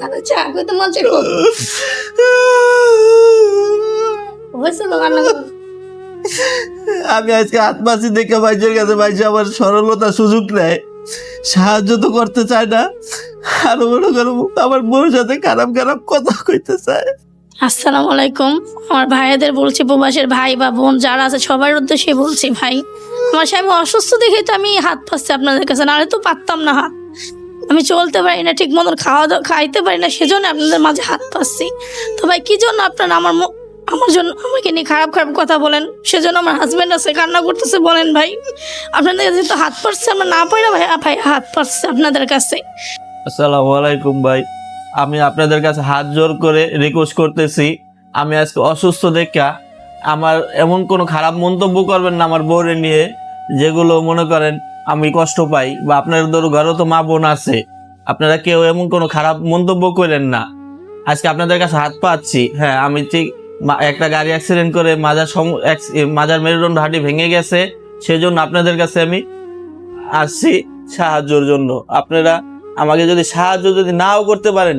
দাদা চা কইতে মন চাই খুব হয়েছে তো কান্না করো। আমি আজকে আত্মাসি দেখে ভাইজের কাছে ভাইজি আমার সরলতা সুযোগ নেয়। সাহায্য তো করতে চায় না। আর মনে করো আমার বউর সাথে খারাপ খারাপ কথা কইতে চায়। আসসালামু আলাইকুম। আমার ভাইয়াদের বলছি প্রবাসের ভাই বা বোন যারা আছে সবার উদ্দেশ্যে বলছি ভাই আমার স্বামী অসুস্থ দেখে তো আমি হাত পাচ্ছি আপনাদের কাছে নাহলে তো পারতাম না হাত। আমি চলতে পারি না ঠিক মতন খাওয়া দাওয়া খাইতে পারি না, সেজন্য আপনাদের মাঝে হাত পাচ্ছি তো ভাই, কি জন্য আপনারা আমার আমার জন্য আমাকে নিয়ে খারাপ খারাপ কথা বলেন? সেজন্য আমার হাজব্যান্ড আছে কান্না করতেছে, বলেন ভাই। আপনাদের কাছে তো হাত পাচ্ছে আমরা না পারি ভাই ভাই, হাত পাচ্ছে আপনাদের কাছে। আসসালামু আলাইকুম ভাই। আমি আপনাদের কাছে হাত জোর করে রিকোয়েস্ট করতেছি। আমি আজকে অসুস্থ দেখা। আমার এমন কোনো খারাপ মন্তব্য করবেন না আমার বউরে নিয়ে, যেগুলো মনে করেন আমি কষ্ট পাই বা আপনার ধরো ঘরেও তো মা বোন আছে, আপনারা কেউ এমন কোনো খারাপ মন্তব্য করেন না। আজকে আপনাদের কাছে হাত পাচ্ছি। হ্যাঁ আমি ঠিক একটা গাড়ি অ্যাক্সিডেন্ট করে মাজার মাজার মেরুদণ্ড হাঁটি ভেঙে গেছে, সেজন্য আপনাদের কাছে আমি আসছি সাহায্যর জন্য। আপনারা আমাকে যদি সাহায্য যদি নাও করতে পারেন